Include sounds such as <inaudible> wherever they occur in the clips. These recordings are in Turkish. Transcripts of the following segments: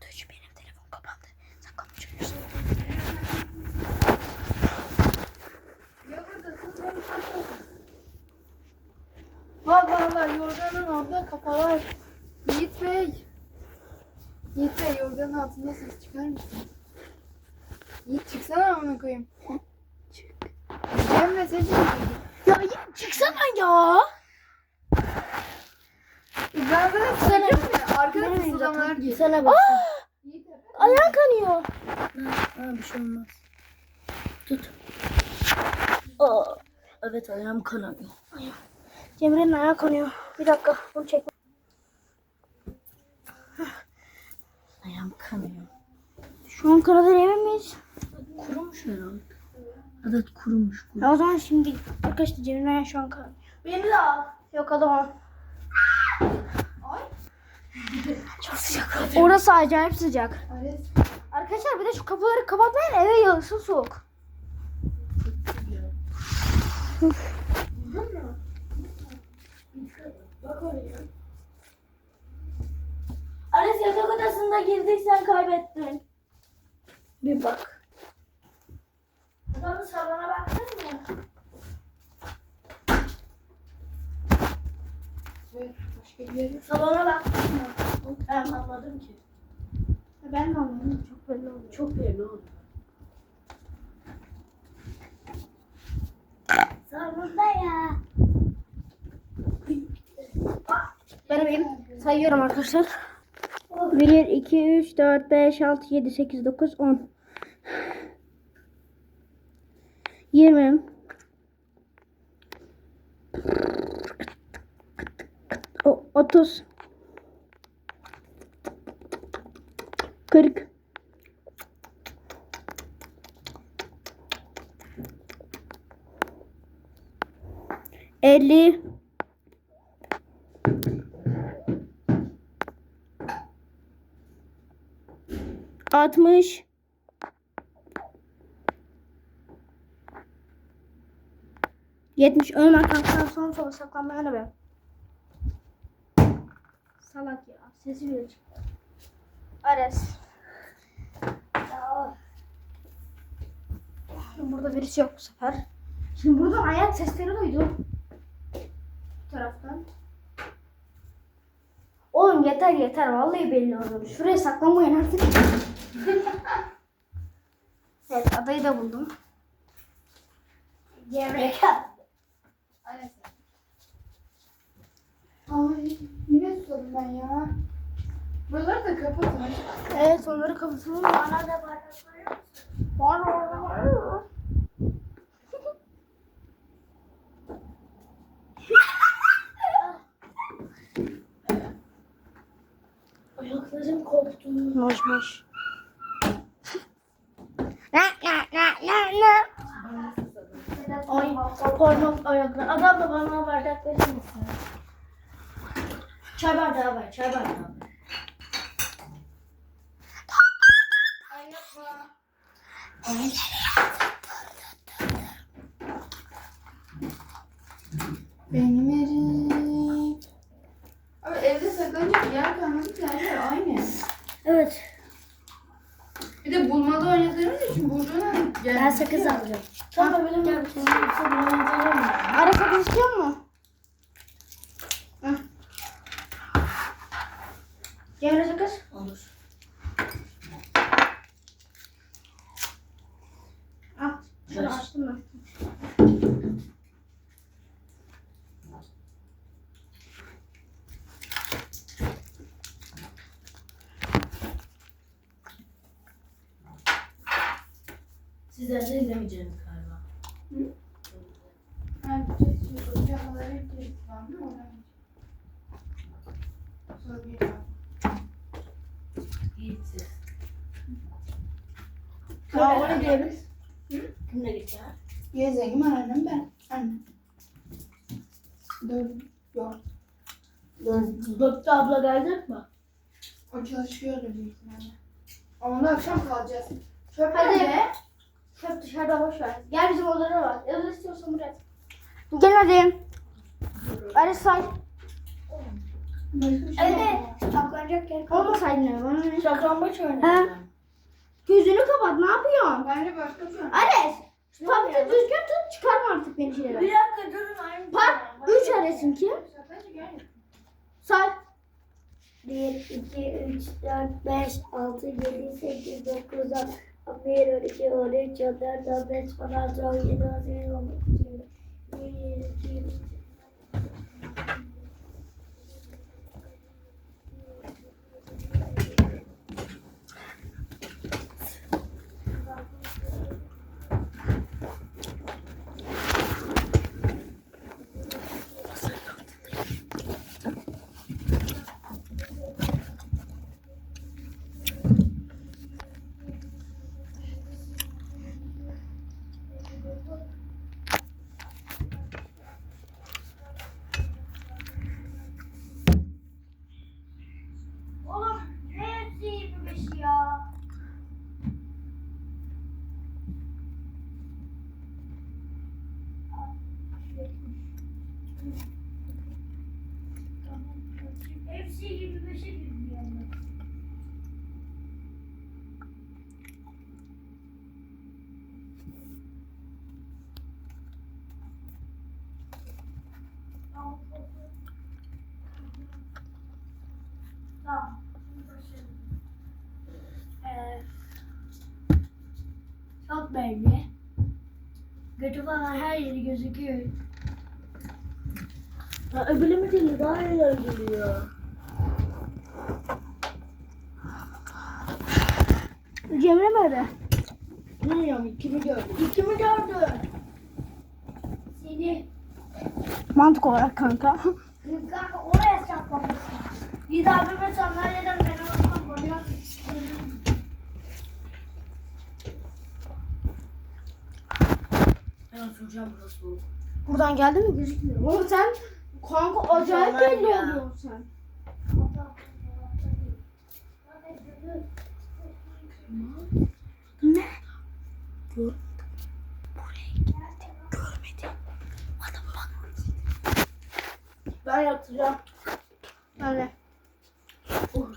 Fatoş benim telefon kapandı. Sen konuşuyorsun. Allah Allah yorganın orada. Yiğit Bey. Yiğit Bey yorganın altında ses çıkar mısın? Yiğit çıksana amına koyayım. Çık. Ben mesajı Ya Yiğit çıksana ya. Ben sana söylüyorum ya. Arkada fısıldamalar geliyor. Sana bak. Ayağın kanıyor. Ha, bir şey olmaz. Tut. Aa, evet ayağım kanıyor. Ayağım. Cemre'nin ayağı kanıyor. Bir dakika bunu çekme. Ayağım kanıyor. Şu an kanadı emin miyiz? Kurumuş herhalde. Evet kurumuş. kurumuş. Ya o zaman şimdi arkadaşlar Cemre'nin ayağı şu an kanıyor. Beni de al. Yok alamam. Çok sıcak. Orası acayip sıcak. Ares. Arkadaşlar bir de şu kapıları kapatmayın eve yağsın soğuk. Bak. Ares yatak odasında girdik sen kaybettin. Bir bak. Adamın salona baktın mı? Evet, başka bir yere. Salona baktın mı? Ben anladım ki. Ben de anladım. Çok belli oldu. Çok belli oldu. Salonda ya. Ben benim sayıyorum arkadaşlar. 1, 2, 3, 4, 5, 6, 7, 8, 9, 10. 20. O, 30. 40. 50. 60 70 Ömer kalktan son sola saklanmaya da ben. Salak ya. Sesi bile çıktı. Ares. Ya. Şimdi burada birisi yok bu sefer. Şimdi buradan ayak sesleri duydum. Bu taraftan. Oğlum yeter yeter. Vallahi belli oluyor. Şuraya saklanmayın artık. evet adayı da buldum. Gevrek. Ares. Ay yine susadım ben ya. Buraları da kapatın. Evet onları kapatalım. Bana da bardaklar yok. Var orada var. Ayaklarım koptu. Moş moş. Ne ne ne ne ne. Ay parmak ayaklar. Adam da bana bardak verir misin? Çay bardağı var, çay bardağı var. Benim erim. Abi evde saklanacak yer kalmadı ki her yer aynı. Evet. Bir de bulmalı oynadığımız için bulduğuna Ben sakız alacağım. Tamam benim gel. Ara sakız istiyor mu? Hı. Cemre sakız. Olur. Al. Şunu açtım ben. Sizler de izlemeyeceğiniz galiba. Ben bir şey söyleyeyim. Ocakları hep var mı? Oradan Sonra bir daha. İyi siz. Tamam oraya gidebiliriz. Kimle geçer? Gezegim aradım ben. Anne. Dur. Yok. Dörtte abla gelecek mi? O çalışıyordur büyük ihtimalle. Ama da akşam kalacağız. Çöp Hadi. nerede? Çöp dışarıda boş ver. Gel bizim odada var. Evde istiyorsan buraya. Gel hadi. Hadi say. Başka Öyle saklanacak yer kalmadı. Olmasaydın öyle. Bana ne? Saklambaç He? oynayalım. Gözünü kapat. Ne yapıyorsun? Bence başka bir şey. Ares. şu Papatı düzgün tut. Çıkarma artık beni şeyden. Bir dakika durun. aynı Park şey. 3 Ares'in ki. Saklanacak yer yok. Say. 1, 2, 3, 4, 5, 6, 7, 8, 9, 10, 11, 12, 13, 14, 15, 16, 17, 18, 19, 20, 21, 22, 23, Götü falan her yeri gözüküyor. Ha, öbürü mü geliyor? Daha iyiler geliyor. Cemre mi öyle? Bilmiyorum kimi gördüm. Kimi gördüm? Seni. Mantık olarak kanka. Kanka oraya saklamışsın. Bir daha bir sandalyeden ben oradan buraya Ben oturacağım burası. Buradan geldi mi gözükmüyor. Oğlum sen kanka acayip belli oluyorsun sen. Ne? Gör. Buraya geldi. Görmedi. Adam bak. Ben yatacağım. Öyle. Oh,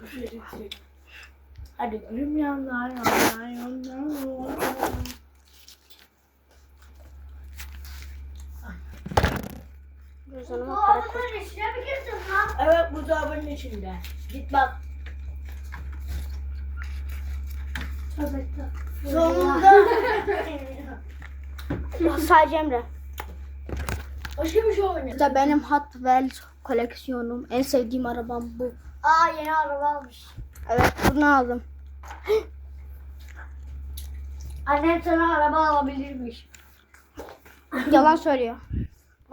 Hadi gülüm yanlar yanlar yanlar. Evet buzdolabının içinde. Git bak. Sonunda. <laughs> Sadece Emre. Başka bir şey oynayalım. İşte benim Hot Wheels koleksiyonum. En sevdiğim arabam bu. Aa yeni araba almış. Evet bunu aldım. Annem sana araba alabilirmiş. Yalan söylüyor.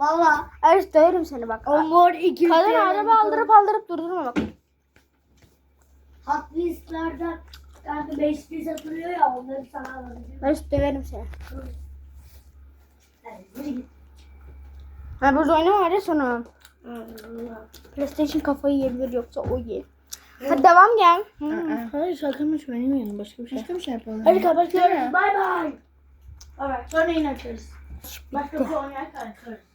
Valla. Evet döverim seni bak. Onboard 200 Kadın araba aldırıp aldırıp durdurma bak. Hot Wheels'lardan kanka 5 bir satılıyor ya onları sana alabilirim. Evet döverim seni. Yani yürü git. Ha burada oynama var ya sonra. PlayStation kafayı yiyebilir yoksa o yer. Hadi devam gel. Hmm. Hayır sakınmış benim yanım başka bir şey. Başka bir şey yapalım. Hadi kapat. Bay bay. Evet sonra yine açarız. Başka bir şey oynarken açarız.